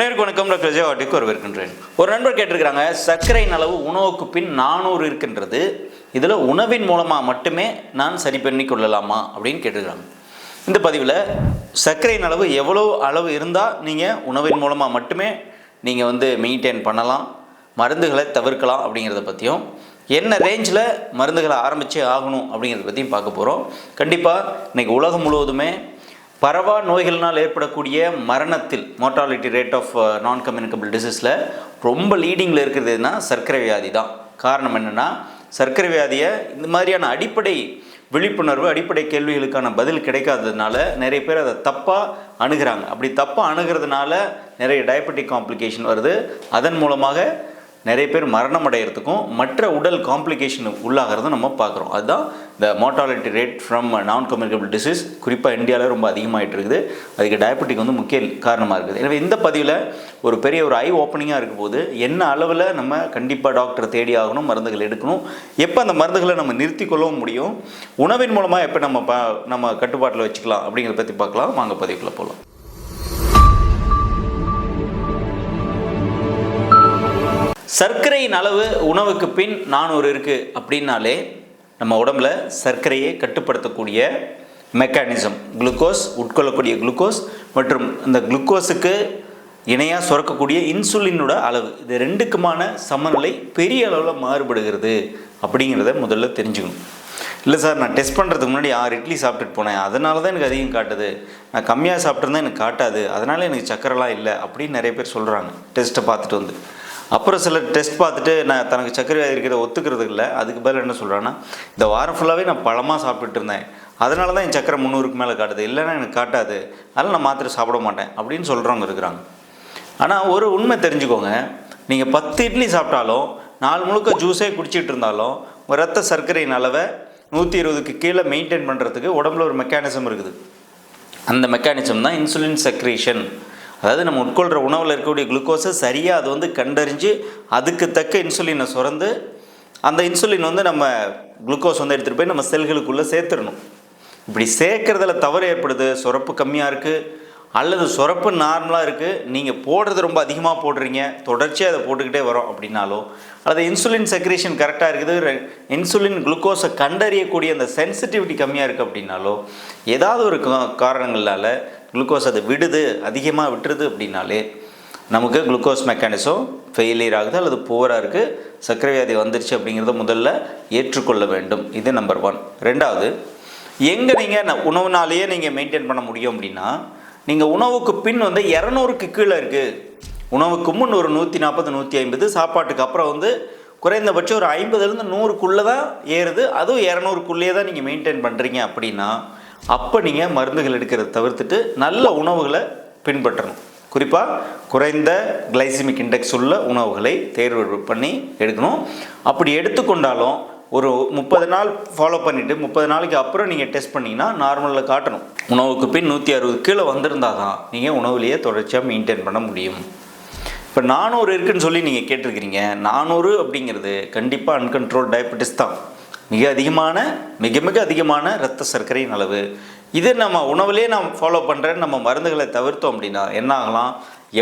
அனைவருக்கும் வணக்கம். டாக்டர் விஜய் வாட்டிக்கு வரவேற்கின்றேன். ஒரு நண்பர் கேட்டிருக்கிறாங்க சர்க்கரையின் அளவு உணவுக்கு பின் நானூறு இருக்கின்றது. இதில் உணவின் மூலமாக மட்டுமே நான் சரி பண்ணி கொள்ளலாமா? அப்படின்னு கேட்டிருக்கிறாங்க. இந்த பதிவில் சர்க்கரையின் அளவு எவ்வளோ அளவு இருந்தால் நீங்கள் உணவின் மூலமாக மட்டுமே நீங்கள் வந்து மெயின்டைன் பண்ணலாம் மருந்துகளை தவிர்க்கலாம் அப்படிங்கிறத பற்றியும் என்ன ரேஞ்சில் மருந்துகளை ஆரம்பித்தே ஆகணும் அப்படிங்கிறத பற்றியும் பார்க்க போகிறோம் கண்டிப்பாக இன்றைக்கி உலகம் முழுவதுமே பரவா நோய்களினால் ஏற்படக்கூடிய மரணத்தில் mortality rate of non communicable டிசீஸில் ரொம்ப லீடிங்கில் இருக்கிறது சர்க்கரை வியாதி தான். காரணம் என்னென்னா சர்க்கரை வியாதியை இந்த மாதிரியான அடிப்படை விழிப்புணர்வு அடிப்படை கேள்விகளுக்கான பதில் கிடைக்காததுனால நிறைய பேர் அதை தப்பாக அணுகிறாங்க. அப்படி தப்பாக அணுகிறதுனால நிறைய டயபெட்டிக் காம்ப்ளிகேஷன் வருது. அதன் மூலமாக நிறைய பேர் மரணம் அடைகிறதுக்கும் மற்ற உடல் காம்ப்ளிகேஷன் உள்ளாகிறதும் நம்ம பார்க்குறோம். அதுதான் இந்த mortality rate from non communicable disease குறிப்பாக இந்தியாவில் ரொம்ப அதிகமாகிட்டு இருக்குது. அதுக்கு டயபெட்டிக் வந்து முக்கிய காரணமாக இருக்குது. எனவே இந்த பதிவில் ஒரு பெரிய ஒரு ஐ ஓப்பனிங்காக இருக்கும் போது என்ன அளவில் நம்ம கண்டிப்பாக டாக்டர் தேடி ஆகணும் மருந்துகள் எடுக்கணும் எப்போ அந்த மருந்துகளை நம்ம நிறுத்தி கொள்ளவும் முடியும் உணவின் மூலமாக எப்போ நம்ம ப நம்ம கட்டுப்பாட்டில் வச்சுக்கலாம் அப்படிங்கிறத பற்றி பார்க்கலாம். வாங்க பதிவுக்குள்ளே போகலாம் சர்க்கரையின் அளவு உணவுக்கு பின் நானூறு இருக்குது அப்படின்னாலே நம்ம உடம்புல சர்க்கரையை கட்டுப்படுத்தக்கூடிய மெக்கானிசம் குளுக்கோஸ் உட்கொள்ளக்கூடிய குளுக்கோஸ் மற்றும் இந்த குளுக்கோஸுக்கு இணையாக சுரக்கக்கூடிய இன்சுலினோட அளவு. இது ரெண்டுக்குமான சமநிலை பெரிய அளவில் மாறுபடுகிறது அப்படிங்கிறத முதல்ல தெரிஞ்சுக்கணும். இல்லை சார் நான் டெஸ்ட் பண்ணுறதுக்கு முன்னாடி ஆறு இட்லி சாப்பிட்டுட்டு போனேன். அதனால தான் எனக்கு அதிகம் காட்டுது. நான் கம்மியாக சாப்பிட்ருந்தா எனக்கு காட்டாது. அதனால எனக்கு சக்கரைலாம் இல்லை அப்படின்னு நிறைய பேர் சொல்கிறாங்க டெஸ்ட்டை பார்த்துட்டு வந்து. அப்புறம் சில டெஸ்ட் பார்த்துட்டு நான் தனக்கு சர்க்கரை வியாதி இருக்கிறத ஒத்துக்கிறது இல்லை. அதுக்கு பதில் என்ன சொல்கிறான்னா இந்த வாரம் ஃபுல்லாகவே நான் பழமாக சாப்பிட்டுட்டு இருந்தேன். அதனால தான் என் சக்கரை முந்நூறுக்கு மேலே காட்டுது. இல்லைன்னா எனக்கு காட்டாது. அதனால் நான் மாத்திரை சாப்பிட மாட்டேன். அப்படின்னு சொல்கிறவங்க இருக்கிறாங்க. ஆனால் ஒரு உண்மை தெரிஞ்சுக்கோங்க. நீங்கள் பத்து இட்லி சாப்பிட்டாலும் நாலு முழுக்க ஜூஸே குடிச்சிட்டு இருந்தாலும் உங்கள் ரத்த சர்க்கரையின் அளவை நூற்றி இருபதுக்கு கீழே மெயின்டைன் பண்ணுறதுக்கு உடம்புல ஒரு மெக்கானிசம் இருக்குது. அந்த மெக்கானிசம் தான் இன்சுலின் செக்ரேஷன் அதாவது நம்ம உட்கொள்கிற உணவில் இருக்கக்கூடிய குளுக்கோஸை சரியாக அது வந்து கண்டறிஞ்சு அதுக்கு தக்க இன்சுலினை சுரந்து அந்த இன்சுலின் வந்து நம்ம குளுக்கோஸ் வந்து எடுத்துகிட்டு போய் நம்ம செல்களுக்குள்ளே சேர்த்துடணும். இப்படி சேர்க்குறதுல தவறு ஏற்படுது சுரப்பு கம்மியாக இருக்குது அல்லது சுரப்பு நார்மலாக இருக்குது நீங்கள் போடுறது ரொம்ப அதிகமாக போடுறீங்க தொடர்ச்சியாக அதை போட்டுக்கிட்டே வரோம் அப்படின்னாலோ அல்லது இன்சுலின் செக்ரேஷன் கரெக்டாக இருக்குது இன்சுலின் குளுக்கோஸை கண்டறியக்கூடிய அந்த சென்சிட்டிவிட்டி கம்மியாக இருக்குது அப்படின்னாலோ ஏதாவது ஒரு காரணங்களால் குளுக்கோஸ் அதை விடுது அதிகமாக விட்டுருது அப்படின்னாலே நமக்கு குளுக்கோஸ் மெக்கானிசம் ஃபெயிலியர் ஆகுது அல்லது புவராக இருக்குது சர்க்கரை வியாதி வந்துருச்சு அப்படிங்கிறத முதல்ல ஏற்றுக்கொள்ள வேண்டும். இது நம்பர் ஒன் ரெண்டாவது எங்கே நீங்கள் உணவுனாலேயே நீங்கள் மெயின்டைன் பண்ண முடியும் அப்படின்னா நீங்கள் உணவுக்கு பின் வந்து இரநூறுக்கு கீழே இருக்குது உணவுக்கு முன் ஒரு நூற்றி நாற்பது நூற்றி ஐம்பது சாப்பாட்டுக்கு அப்புறம் வந்து குறைந்தபட்சம் ஒரு ஐம்பதுலேருந்து நூறுக்குள்ளே தான் ஏறுது. அதுவும் இரநூறுக்குள்ளேயே தான் நீங்கள் மெயின்டைன் பண்ணுறீங்க அப்படின்னா அப்போ நீங்கள் மருந்துகள் எடுக்கிறத தவிர்த்துட்டு நல்ல உணவுகளை பின்பற்றணும். குறிப்பாக குறைந்த கிளைசிமிக் இண்டெக்ஸ் உள்ள உணவுகளை தேர்வு பண்ணி எடுக்கணும். அப்படி எடுத்துக்கொண்டாலும் ஒரு முப்பது நாள் ஃபாலோ பண்ணிவிட்டு முப்பது நாளைக்கு அப்புறம் நீங்கள் டெஸ்ட் பண்ணிங்கன்னா நார்மலில் காட்டணும். உணவுக்கு பின் நூற்றி அறுபது கீழே வந்திருந்தால் தான் நீங்கள் உணவுலேயே தொடர்ச்சியாக மெயின்டைன் பண்ண முடியும். இப்போ நானூறு இருக்குன்னு சொல்லி நீங்கள் கேட்டிருக்கிறீங்க. நானூறு அப்படிங்கிறது கண்டிப்பாக அன்கண்ட்ரோல் டயபெட்டிஸ் தான். மிக அதிகமான மிக மிக அதிகமான இரத்த சர்க்கரையின் அளவு. இது நம்ம உணவுலேயே நாம் ஃபாலோ பண்ணுறேன்னு நம்ம மருந்துகளை தவிர்த்தோம் அப்படின்னா என்ன ஆகலாம்?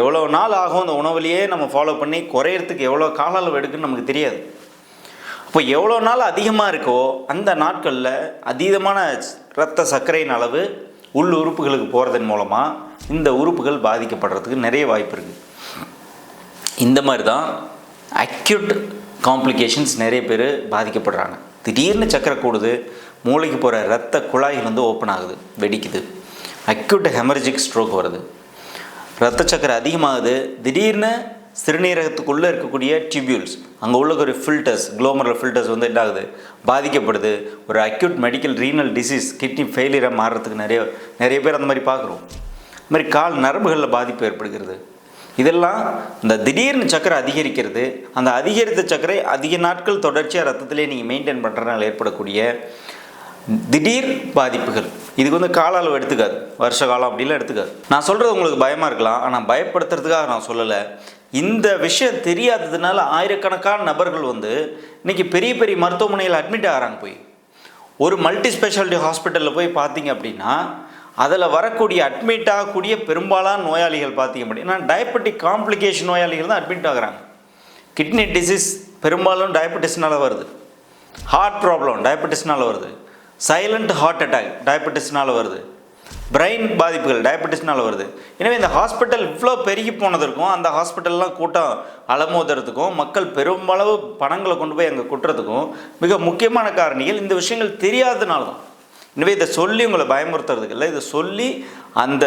எவ்வளோ நாள் ஆகும் அந்த உணவுலேயே நம்ம ஃபாலோ பண்ணி குறையிறதுக்கு எவ்வளோ கால அளவு எடுக்குன்னு நமக்கு தெரியாது. அப்போ எவ்வளோ நாள் அதிகமாக இருக்கோ அந்த நாட்களில் அதீதமான இரத்த சர்க்கரையின் அளவு உள் உறுப்புகளுக்கு போகிறதன் மூலமாக இந்த உறுப்புகள் பாதிக்கப்படுறதுக்கு நிறைய வாய்ப்பு இருக்குது இந்த மாதிரி தான் அக்யூட் காம்ப்ளிகேஷன்ஸ் நிறைய பேர் பாதிக்கப்படுறாங்க. திடீர்னு சக்கரை கூடுது மூளைக்கு போகிற ரத்த குழாய்கள் வந்து ஓப்பன் ஆகுது வெடிக்குது. அக்யூட் ஹெமரஜிக் ஸ்ட்ரோக் வருது. ரத்த சக்கரை அதிகமாகுது. திடீர்னு சிறுநீரகத்துக்குள்ளே இருக்கக்கூடிய டியூபியூல்ஸ் அங்கே உள்ள ஒரு ஃபில்டர்ஸ் குளோமரல் ஃபில்டர்ஸ் வந்து என்ன ஆகுது? பாதிக்கப்படுது. ஒரு acute medical renal disease kidney ஃபெயிலியராக மாறுறதுக்கு நிறைய நிறைய பேர் அந்த மாதிரி பார்க்குறோம். இந்த மாதிரி கால் நரம்புகளில் பாதிப்பு ஏற்படுகிறது. இதெல்லாம் இந்த திடீர்னு சக்கரை அதிகரிக்கிறது அந்த அதிகரித்த சக்கரை அதிக நாட்கள் தொடர்ச்சியாக ரத்தத்திலே நீங்கள் மெயின்டைன் பண்ணுறதுனால ஏற்படக்கூடிய திடீர் பாதிப்புகள். இதுக்கு வந்து கால அளவு எடுத்துக்காது. வருஷ காலம் அப்படிலாம் எடுத்துக்காது. நான் சொல்கிறது உங்களுக்கு பயமாக இருக்கலாம். ஆனால் பயப்படுத்துறதுக்காக நான் சொல்லலை. இந்த விஷயம் தெரியாததுனால ஆயிரக்கணக்கான நபர்கள் வந்து இன்றைக்கி பெரிய பெரிய மருத்துவமனையில் அட்மிட் ஆகிறாங்க போய். ஒரு மல்டி ஸ்பெஷாலிட்டி ஹாஸ்பிட்டலில் போய் பார்த்தீங்க அப்படின்னா அதில் வரக்கூடிய அட்மிட் ஆகக்கூடிய பெரும்பாலான நோயாளிகள் பார்த்தீங்க அப்படின்னா டயபெட்டிக் காம்ப்ளிகேஷன் நோயாளிகள் தான் அட்மிட் ஆகுறாங்க. கிட்னி டிசீஸ் பெரும்பாலும் டயபெட்டிஸ்னால் வருது. ஹார்ட் ப்ராப்ளம் டயபெட்டிஸ்னால் வருது. சைலண்ட் ஹார்ட் அட்டாக் டயபெட்டிஸ்னால் வருது. பிரெயின் பாதிப்புகள் டயபெட்டிஸ்னால் வருது. எனவே இந்த ஹாஸ்பிட்டல் இவ்வளோ பெருகி போனதற்கும் அந்த ஹாஸ்பிட்டல்லாம் கூட்டம் அலமோதுறதுக்கும் மக்கள் பெரும்பளவு பணங்களை கொண்டு போய் அங்கே கொட்டுறதுக்கும் மிக முக்கியமான காரணிகள் இந்த விஷயங்கள் தெரியாதனால தான் எனவே இதை சொல்லி உங்களை பயமுறுத்துறதுக்கு இல்லை இதை சொல்லி அந்த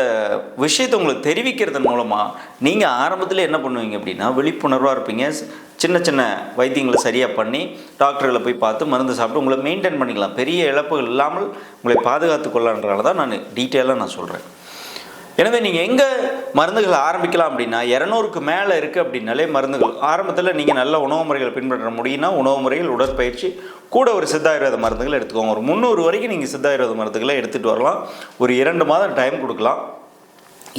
விஷயத்தை உங்களுக்கு தெரிவிக்கிறதன் மூலமாக நீங்கள் ஆரம்பத்தில் என்ன பண்ணுவீங்க அப்படின்னா விழிப்புணர்வாக இருப்பீங்க. சின்ன சின்ன வைத்தியங்களை சரியாக பண்ணி டாக்டர்களை போய் பார்த்து மருந்து சாப்பிட்டு உங்களை மெயின்டைன் பண்ணிக்கலாம். பெரிய இழப்புகள் இல்லாமல் உங்களை பாதுகாத்து கொள்ளன்றனால தான் நான் டீட்டெயிலாக நான் சொல்கிறேன் எனவே நீங்கள் எங்கே மருந்துகள் ஆரம்பிக்கலாம் அப்படின்னா இரநூறுக்கு மேலே இருக்குது அப்படின்னாலே மருந்துகள். ஆரம்பத்தில் நீங்கள் நல்ல உணவு முறைகளை பின்பற்ற முடியும்னா உணவு முறைகள் உடற்பயிற்சி கூட ஒரு சித்தாயுர்வேத மருந்துகள் எடுத்துக்கோங்க. ஒரு முந்நூறு வரைக்கும் நீங்கள் சித்தாயுர்வேத மருந்துகளை எடுத்துகிட்டு வரலாம். ஒரு இரண்டு மாதம் டைம் கொடுக்கலாம்.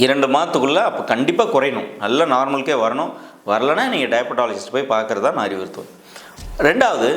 இரண்டு மாதத்துக்குள்ளே அப்போ கண்டிப்பாக குறையணும். நல்ல நார்மலுக்கே வரணும். வரலைன்னா நீங்கள் டயபட்டாலஜிஸ்ட் போய் பார்க்குறது நான் அறிவுறுத்துவேன் ரெண்டாவது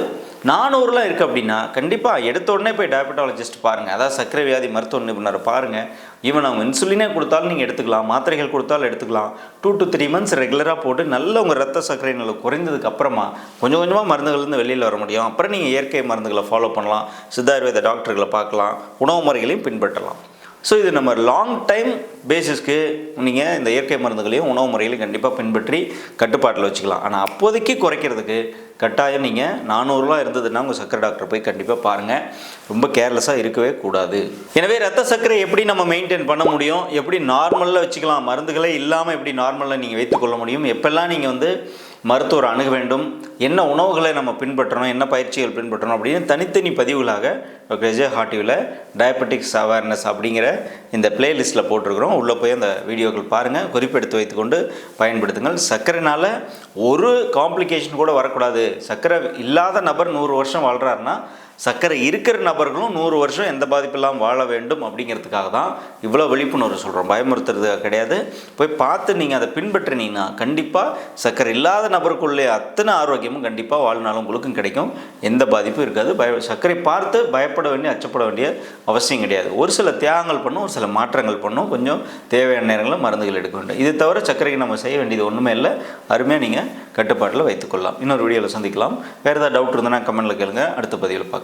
நானூறுலாம் இருக்குது அப்படின்னா கண்டிப்பாக எடுத்த உடனே போய் டயபெட்டாலஜிஸ்ட் பாருங்கள் அதாவது சர்க்கரை வியாதி மருத்துவ நிபுணரை பாருங்கள் ஈவன் அவங்க இன்சுலினே கொடுத்தாலும் நீங்கள் எடுத்துக்கலாம் மாத்திரைகள் கொடுத்தாலும் எடுத்துக்கலாம். டூ டு த்ரீ மந்த்ஸ் ரெகுலராக போட்டு நல்ல உங்கள் ரத்த சர்க்கரை நிலை குறைந்ததுக்கு அப்புறமா கொஞ்சம் கொஞ்சமாக மருந்துகள்லேருந்து வெளியில் வர முடியும். அப்புறம் நீங்கள் இயற்கை மருந்துகளை ஃபாலோ பண்ணலாம். சித்தாயுர்வேத டாக்டர்களை பார்க்கலாம். உணவு முறைகளையும் பின்பற்றலாம். ஸோ இது நம்ம லாங் டைம் பேசிஸ்க்கு நீங்கள் இந்த இயற்கை மருந்துகளையும் உணவு முறைகளையும் கண்டிப்பாக பின்பற்றி கட்டுப்பாட்டில் வச்சுக்கலாம். ஆனால் அப்போதைக்கு குறைக்கிறதுக்கு கட்டாயம் நீங்கள் நானூறுலாம் இருந்ததுன்னா உங்கள் சர்க்கரை டாக்டர் போய் கண்டிப்பாக பாருங்கள் ரொம்ப கேர்லெஸ்ஸாக இருக்கவே கூடாது. எனவே ரத்த சர்க்கரை எப்படி நம்ம மெயின்டைன் பண்ண முடியும்? எப்படி நார்மலில் வச்சுக்கலாம்? மருந்துகளே இல்லாமல் எப்படி நார்மலில் நீங்கள் வைத்துக்கொள்ள முடியும்? எப்பெல்லாம் நீங்கள் வந்து மருத்துவர் அணுக வேண்டும்? என்ன உணவுகளை நம்ம பின்பற்றணும்? என்ன பயிற்சிகள் பின்பற்றணும்? அப்படின்னு தனித்தனி பதிவுகளாக டாக்டர் விஜய் ஹாட்டிவில் டயபெட்டிக்ஸ் அவேர்னஸ் அப்படிங்கிற இந்த பிளேலிஸ்ட்டில் போட்டிருக்கிறோம். உள்ளே போய் அந்த வீடியோக்கள் பாருங்கள் குறிப்பெடுத்து வைத்துக்கொண்டு பயன்படுத்துங்கள். சர்க்கரைனால் ஒரு காம்ப்ளிகேஷன் கூட வரக்கூடாது. சர்க்கரை இல்லாத நபர் நூறு வருஷம் வாழ்கிறாருன்னா சர்க்கரை இருக்கிற நபர்களும் நூறு வருஷம் எந்த பாதிப்பில்லாமல் வாழ வேண்டும் அப்படிங்கிறதுக்காக தான் இவ்வளோ விழிப்புணர்வு சொல்கிறோம் பயமுறுத்துறது கிடையாது. போய் பார்த்து நீங்கள் அதை பின்பற்றினீங்கன்னா கண்டிப்பாக சர்க்கரை இல்லாத நபருக்குள்ளே அத்தனை ஆரோக்கியமும் கண்டிப்பாக வாழ்நாள் உங்களுக்கும் கிடைக்கும். எந்த பாதிப்பும் இருக்காது. பய சர்க்கரை பார்த்து பயப்பட வேண்டிய அச்சப்பட வேண்டிய அவசியம் கிடையாது. ஒரு சில தியாகங்கள் பண்ணும் ஒரு சில மாற்றங்கள் பண்ணும். கொஞ்சம் தேவையான நேரங்களில் மருந்துகள் எடுக்க வேண்டும். இது தவிர சர்க்கரைக்கு நம்ம செய்ய வேண்டியது ஒன்றுமே இல்லை. அருமையாக நீங்கள் கட்டுப்பாட்டில் வைத்துக்கொள்ளலாம். இன்னொரு வீடியோவில் சந்திக்கலாம். வேறு ஏதாவது டவுட் இருந்ததுன்னா கமெண்ட்டில் கேளுங்க. அடுத்த பதிவில் பார்க்கலாம்.